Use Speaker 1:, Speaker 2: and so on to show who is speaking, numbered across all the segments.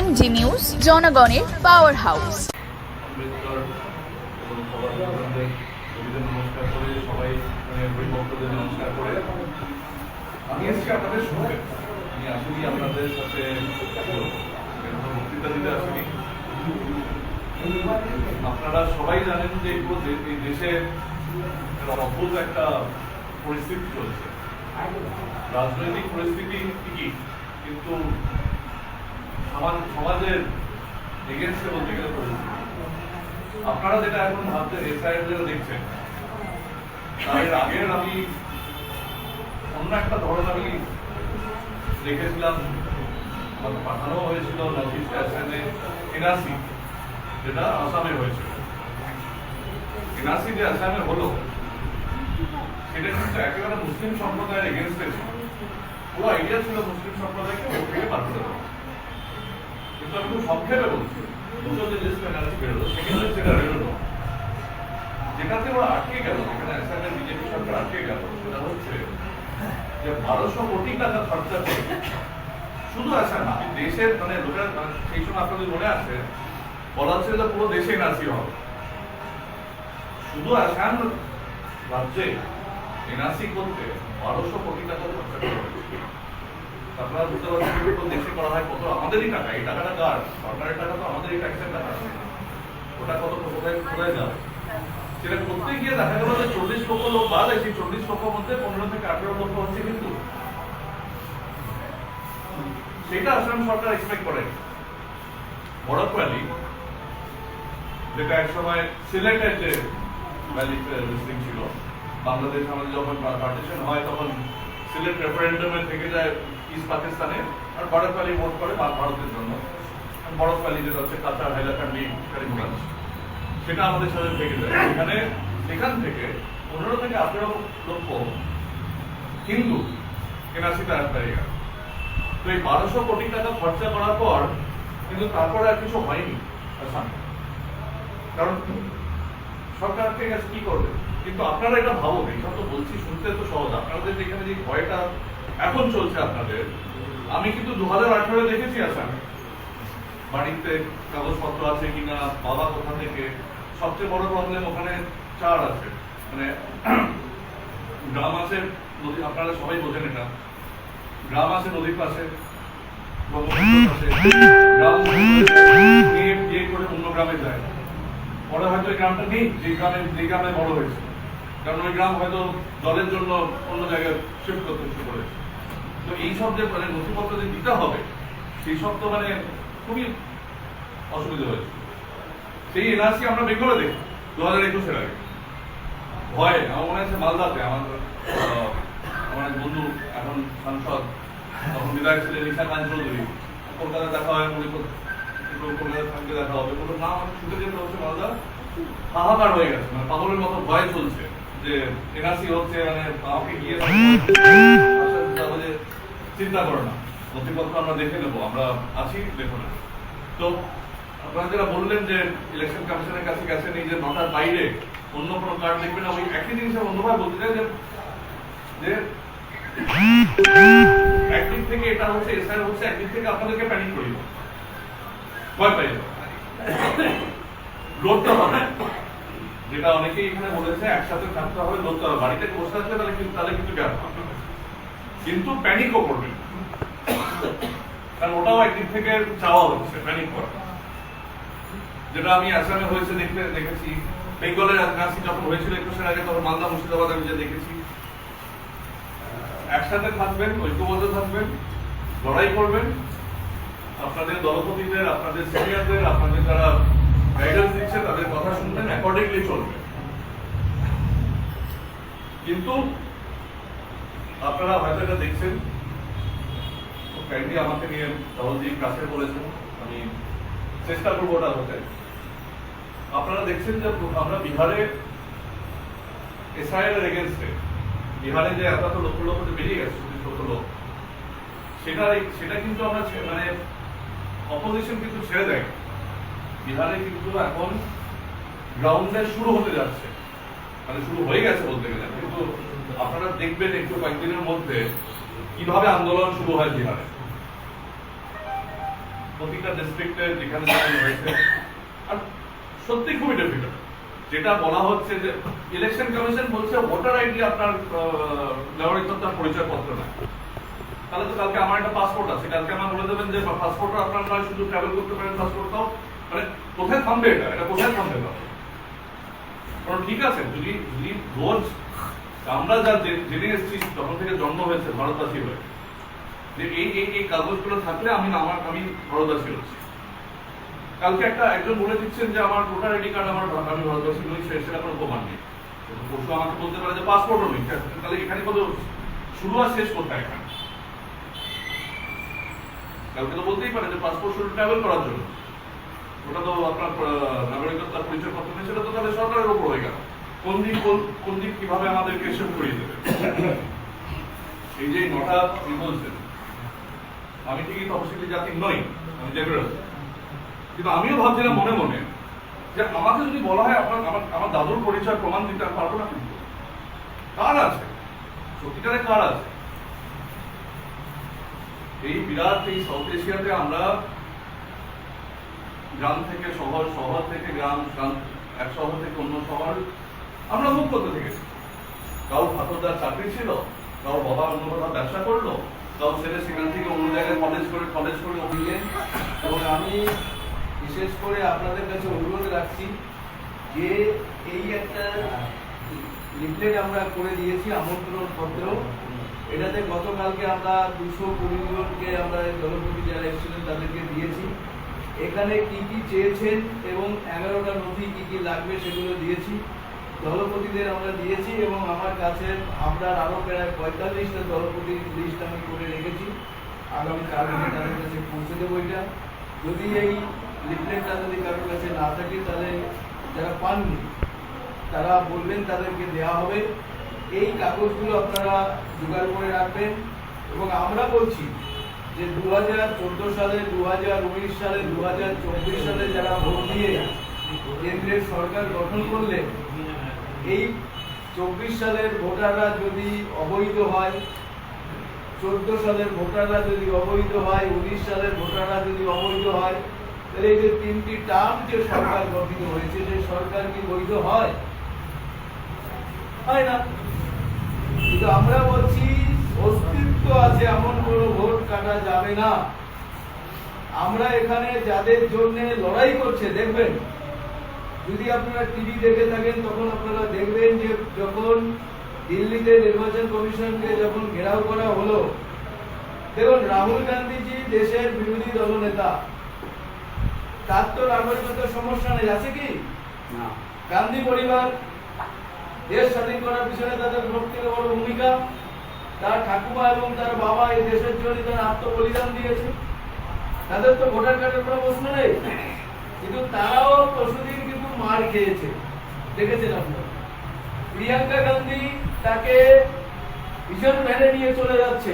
Speaker 1: MG news, জনগণের power house
Speaker 2: আমি এসেছি আপনাদের শুনতে আমি আসলে আপনাদের সাথে বক্তৃতা দিতে আসিনি। আপনারা সবাই জানেন যে এই দেশে অদ্ভুত একটা পরিস্থিতি চলছে। রাজনৈতিক পরিস্থিতি ঠিকই, কিন্তু সমাজ- সমাজের এগেনস্টে বলতে গেলে আপনারা যেটা এখন ভাবছেন এসআইএর যেটা দেখছেন তার আগের আমি অন্য একটা ধরন আমি দেখেছিলাম পাঠানো হয়েছিল ইস্ট অ্যাসামে এনআরসি যেটা আসামে হয়েছিল। এনআরসি যে আসামে হলো, সেটা কিন্তু একেবারে মুসলিম সম্প্রদায়ের এগেনস্টে ছিল। পুরো আইডিয়া ছিল মুসলিম সম্প্রদায়কে ভোট থেকে বার আমি খুব সংক্ষেপে বলছি। দুটো যে লিস্ট এনালাইসিস বেরোলো সেকেন্ড লিস্ট যেটা বেরোলো যেটাতে ওরা আটকে গেল, যেখানে অ্যাসামের বিজেপি সরকার আটকে গেল, সেটা হচ্ছে যে বারোশো কোটি টাকা খরচা করে শুধু আসাম না দেশের মানে লোকের মানে সেই সময় আপনাদের মনে আছে, বলা হচ্ছে যে পুরো দেশে এনআরসি হবে। শুধু আসাম রাজ্যে এনআরসি করতে বারোশো কোটি টাকা খরচা করা। হয়েছে আপনারা বুঝতে পারছেন যে দেশে করা হয় কত আমাদেরই টাকা, এই টাকাটা কার? সরকারের টাকা তো আমাদেরই ট্যাক্সের টাকা। ওটা কত কোথায় কোথায় যাবে? সেটা করতে গিয়ে দেখা গেল যে চল্লিশ লক্ষ লোক বাদ আছে, চল্লিশ লক্ষের মধ্যে পনেরো থেকে আঠেরো লক্ষ হচ্ছে কিন্তু। সেটা আসাম সরকার এক্সপেক্ট করে। বড় ভ্যালি যেটা এক সময় সিলেটের যে ভ্যালি ছিল বাংলাদেশ আমাদের যখন পার্টিশন হয়, তখন সিলেট রেফারেন্ডামে থেকে যায় ইস্ট পাকিস্তানে আর বরফ ভ্যালি ভোট করে ভারতের জন্য। আর বরফ ভ্যালি যেটা হচ্ছে কাতার হাইলাকান্ডি করিমগঞ্জ। সেটা আমাদের সাথে থেকে যায়। এখানে সেখান থেকে পনেরো থেকে আঠেরো লক্ষ হিন্দু পেয়ে গেল তো এই বারোশো কোটি টাকা খরচা করার পর কিন্তু তারপরে আর কিছু হয়নি আসামে। কারণ সরকার থেকে কাছে কি করবে? কিন্তু আপনারা এটা ভাবুন, এইসব তো বলছি, শুনতে তো সহজ। আপনাদের যেখানে যে ভয়টা এখন চলছে আপনাদের, আমি কিন্তু দু হাজার আঠারো দেখেছি আসামে। বাড়িতে কাগজপত্র আছে কিনা, বাবা কোথা থেকে, সবচেয়ে বড় প্রবলেম ওখানে চার আছে। মানে গ্রাম আছে, নদী, আপনারা সবাই বোঝেন এটা। গ্রাম আছে, নদীর পাশে গ্রাম নিয়ে করে অন্য গ্রামে যায়। পরে হয়তো এই গ্রামটা নেই যে গ্রামে যে গ্রামে বড় হয়েছে। কারণ ওই গ্রাম হয়তো জলের জন্য অন্য জায়গায় শিফট করতে শুরু করেছে। তো এই সব যে মানে নথিপত্র যে দিতে হবে, সেই সব তো মানে খুবই অসুবিধা হয়েছে। সেই এনআরসি আমরা বেঙ্গলে দেখি দু হাজার একুশের আগে। ভয়, আমার মনে আছে মালদাতে, আমার আমার এক বন্ধু এখন সাংসদ, তখন বিধায়ক ছিলেন ঈশা চৌধুরী কলকাতা দেখা হয় মনে কর- একটু কলকাতা থাকতে দেখা হবে। হাহাকার হয়ে গেছে। মানে পাগলের মতো ভয় চলছে যে এনআরসি হচ্ছে মানে আমাকে গিয়ে চিন্তা করো না। নথিপত্র আমরা দেখে নেব, আমরা আছি, দেখো না। তো আপনারা যারা বললেন যে ইলেকশন কমিশনের কাছে গেছেন, এই যে নটার বাইরে অন্য কোনো কার্ড দেখবেন ওই একই জিনিস অন্যভাবে বলতে চাই যে একদিক থেকে এটা হচ্ছে এসআই হচ্ছে, একদিক থেকে আপনাদেরকে প্যানিক করিব ভয় পাই হবে। যেটা অনেকেই এখানে বলেছে, একসাথে থাকতে হবে বাড়িতে বসে তাহলে কিন্তু তাহলে কিন্তু কিন্তু প্যানিকও করবে কারণ ওটাও একদিক থেকে চাওয়া হচ্ছে প্যানিক করা। যেটা আমি আসামে হয়েছে দেখতে দেখেছি। বেঙ্গলের যখন হয়েছিল একুশের আগে, তখন মালদা, মুর্শিদাবাদ আমি যে দেখেছি। একসাথে থাকবেন, ঐক্যবদ্ধ থাকবেন, লড়াই করবেন। আপনাদের দলপতিদের, আপনাদের সিনিয়রদের আপনাদের যারা গাইডেন্স দিচ্ছে, তাদের কথা শুনবেন অ্যাকর্ডিংলি চলবেন কিন্তু আপনারা হয়তো এটা দেখছেন কাইন্ডলি আমাকে নিয়ে ধবলজি কাছে বলেছেন, আমি চেষ্টা করব ওটা হতে। আপনারা দেখছেন যে আমরা বিহারে এসআইএল এগেনস্টে বিহারে যে এত লক্ষ লক্ষ বেরিয়ে গেছে লোক সেটা সেটা কিন্তু আমরা মানে অপোজিশন কিন্তু ছেড়ে দেয়। বিহারে কিন্তু এখন গ্রাউন্ডে শুরু হতে যাচ্ছে। মানে শুরু হয়ে গেছে বলতে গেলে। কিন্তু আপনারা দেখবেন একটু কয়েকদিনের মধ্যে কীভাবে আন্দোলন শুরু হয় বিহারে। প্রতিটা ডিস্ট্রিক্টে যেখানে হয়েছে আর সত্যি খুবই ডিফিকাল্ট যেটা বলা হচ্ছে যে ইলেকশন কমিশন বলছে ভোটার আইডি আপনার আহ, নাগরিকত্বের পরিচয়পত্র না তাহলে তো কালকে আমার একটা পাসপোর্ট আছে। কালকে আমার বলে দেবেন যে পাসপোর্ট আপনার শুধু ট্রাভেল করতে পারেন পাসপোর্টটাও মানে কোথায় থামবে এটা? এটা কোথায় থামবে? কারণ ঠিক আছে? যদি যদি রোজ আমরা যা জেনে এসেছি, তখন থেকে জন্ম হয়েছে ভারতবাসী হয়ে। যে এই এই এই কাগজগুলো থাকলে আমি আমার আমি ভারতবাসী হচ্ছি। কালকে একটা, একজন বলে দিচ্ছেন যে, আমার ভোটার আইডি কার্ড আমার আমি ভারতবাসী নই সেটা কোনো প্রমাণ নেই। পরশু আমাকে বলতে পারে যে পাসপোর্টও নেই। তাহলে এখানে কত শুরু আর শেষ কোথায় এখানে? কালকে তো বলতেই পারে যে পাসপোর্ট শুধু ট্রাভেল করার জন্য। ওটা তো আপনার নাগরিকত্ব পরিচয় পত্র নেই সেটা তো তাহলে সরকারের উপর হয়ে গেল। কোন দিন কোন কোন দিক কীভাবে আমাদেরকে সেভ করিয়ে দেবে? এই যে নটা আপনি বলছেন, আমি ঠিকই তফসিলি জাতি নই, আমি জেনারেল কিন্তু আমিও ভাবছিলাম মনে মনে যে আমাকে যদি বলা হয় আপনার, আমার আমার দাদুর পরিচয় প্রমাণ দিতে পারব না কিন্তু। কার আছে? সত্যিকারে কার আছে? এই বিরাট এই সাউথ এশিয়াতে আমরা গ্রাম থেকে শহর শহর থেকে গ্রাম এক শহর থেকে অন্য শহর, আমরা মুখ করতে থেকেছি কারোর ঠাকুরদার চাকরি ছিল কারোর বাবা অন্য কোথাও ব্যবসা করল কারোর ছেলে সেখান থেকে অন্য জায়গায় কলেজ করে কলেজ করে
Speaker 3: দিলেন এবং আমি বিশেষ করে আপনাদের কাছে অনুরোধ রাখছি যে এই একটা লিফলেট আমরা করে দিয়েছি, আমন্ত্রণ পত্র। এটাতে গতকালকে আমরা দুশো কুড়ি জনকে আমরা জলপতি যারা এসেছিলেন তাদেরকে দিয়েছি। এখানে কি কি চেয়েছেন এবং এগারোটা নথি কি কি লাগবে সেগুলো দিয়েছি। দলপতিদের আমরা দিয়েছি এবং আমার কাছে আমরা আরও প্রায় পঁয়তাল্লিশটা দলপতির লিস্ট আমি করে রেখেছি। আগামী চার দিনে তাদের কাছে পৌঁছে দেবো এটা। যদি এই লিফলেটটা যদি কারোর কাছে না থাকে, তাহলে যারা পাননি, তারা বলবেন তাদেরকে দেওয়া হবে। এই কাগজগুলো আপনারা জোগাড় করে রাখবেন। এবং আমরা বলছি যে দু হাজার চোদ্দ সালে দু উনিশ সালে দু হাজার চব্বিশ সালে যারা ভোট দিয়ে কেন্দ্রের সরকার গঠন করলেন, এই চব্বিশ সালের ভোটাররা যদি অবৈধ হয়, চোদ্দ সালের ভোটাররা যদি অবৈধ হয়, উনিশ সালের ভোটাররা যদি অবৈধ হয়, তাহলে এই যে তিনটি টার্ম যে সরকার গঠিত হয়েছে, যে সরকার কি বৈধ হয়? হয় না। কিন্তু আমরা বলছি অস্তিত্ব আছে এমন কোনো ভোট কাটা যাবে না। আমরা এখানে যাদের জন্য লড়াই করছে দেখবেন যদি আপনারা টিভি দেখে থাকেন তখন আপনারা দেখবেন যে যখন দিল্লিতে নির্বাচন কমিশনকে যখন ঘেরাও করা হলো দেখুন রাহুল গান্ধীজি দেশের বিরোধী দলনেতা। তার তো নাগরিকতার সমস্যা নেই আছে কি? গান্ধী পরিবার দেশ স্বাধীন করার পিছনে তাদের সব থেকে বড় ভূমিকা। তার ঠাকুমা এবং তার বাবা এই দেশের জন্য তার আত্মবলিদান দিয়েছে। তাদের তো ভোটার কার্ডের কোনো প্রশ্ন নেই। কিন্তু তারাও পরশুদিন কিন্তু মার খেয়েছে। দেখেছেন আপনারা? প্রিয়াঙ্কা গান্ধী তাকে ভীষণ ভ্যানে নিয়ে চলে যাচ্ছে।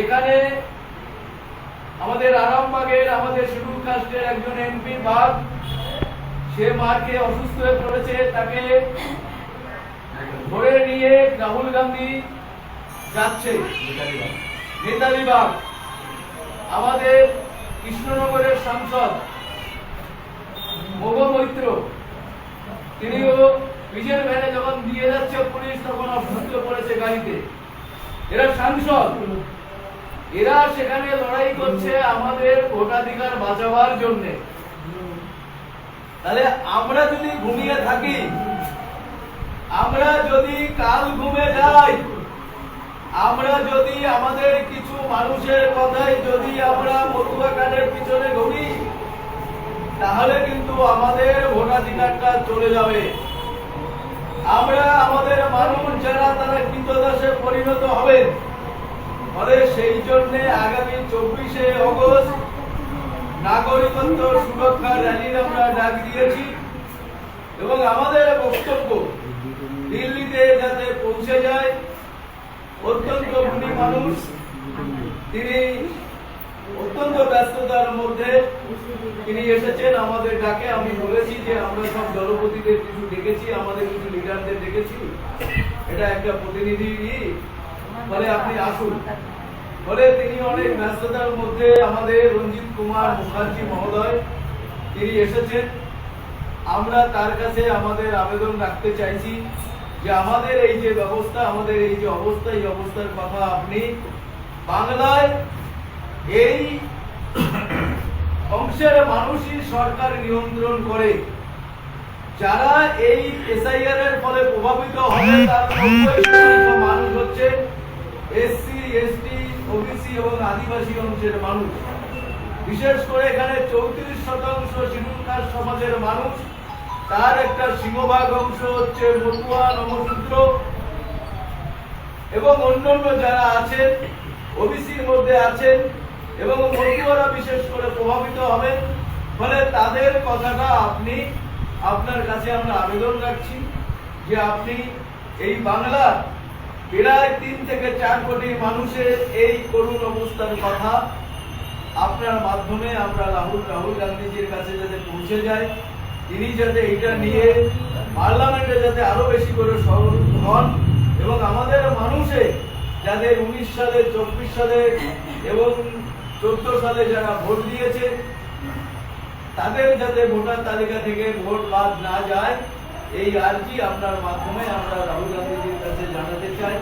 Speaker 3: এখানে আমাদের আরামবাগের, আমাদের শিডিউল কাস্টের একজন এমপি বাদ সে মারকে অসুস্থ হয়ে পড়েছে, তাকে ধরে নিয়ে রাহুল গান্ধী যাচ্ছে। নেতালি বাগ, আমাদের কৃষ্ণনগরের সাংসদ মগ মৈত্র, তিনিও নিজের ভ্যানে যখন দিয়ে যাচ্ছে পুলিশ, তখন অসুস্থ পড়েছে গাড়িতে। এরা সাংসদ। এরা সেখানে লড়াই করছে আমাদের ভোটাধিকার বাঁচাবার জন্যে। তাহলে আমরা যদি ঘুমিয়ে থাকি, আমরা যদি কাল ঘুমে যাই, আমরা যদি আমাদের কিছু মানুষের কথাই যদি আমরা পিছনে তাহলে কিন্তু আমাদের ভোটাধিকারটা চলে যাবে। আমরা আমাদের মানুষ যারা, তারা কৃতদাসে পরিণত হবে। ফলে সেই জন্য আগামী চব্বিশে অগস্ট নাগরিকত্ব সুরক্ষা র্যালির আমরা ডাক দিয়েছি। এবং আমাদের বক্তব্য দিল্লিতে যাতে পৌঁছে যায়, অত্যন্ত গুণী মানুষ, তিনি অত্যন্ত ব্যস্ততার মধ্যে তিনি এসেছেন আমাদের ডাকে। আমি বলেছি যে আমরা সব দলপতিদের কিছু ডেকেছি আমাদের কিছু লিডারদের ডেকেছি এটা একটা প্রতিনিধি। ফলে আপনি আসুন। ফলে তিনি অনেক ব্যস্ততার মধ্যে আমাদের রঞ্জিত কুমার মুখার্জি মহোদয়, তিনি এসেছেন। আমরা তার কাছে আমাদের আবেদন রাখতে চাইছি যে আমাদের এই যে ব্যবস্থা, আমাদের এই যে অবস্থা, এই অবস্থার কথা আপনি বাংলায় এই অংশের মানুষই সরকার নিয়ন্ত্রণ করে। যারা এই এসআইআর এর ফলে প্রভাবিত হবে তার মানুষ হচ্ছে। এসসি, এসটি, ওবিসি এবং আদিবাসী অংশের মানুষ। বিশেষ করে এখানে চৌত্রিশ শতাংশ সমাজের মানুষ। তার একটা সিংহভাগ অংশ হচ্ছে মতুয়া নমশূদ্র এবং অন্যান্য যারা আছেন, ওবিসির মধ্যে আছেন এবং মতুয়ারা বিশেষ করে প্রভাবিত হবেন। ফলে তাদের কথাটা আপনি, আপনার কাছে আমরা আবেদন রাখছি যে আপনি এই বাংলার প্রায় তিন থেকে চার কোটি মানুষের এই করুণ অবস্থার কথা আপনার মাধ্যমে আমরা রাহুল রাহুল গান্ধীজির কাছে যাতে পৌঁছে যায় তিনি যাতে এটা নিয়ে পার্লামেন্টে যাতে আরও বেশি করে সহযোগ হন এবং আমাদের মানুষে যাদের উনিশ সালে, চব্বিশ সালে এবং চোদ্দ সালে যারা ভোট দিয়েছে, তাদের যাতে ভোটার তালিকা থেকে ভোট বাদ না যায়। এই আর্জি আপনার মাধ্যমে আমরা রাহুল গান্ধীজির কাছে জানাতে চাই।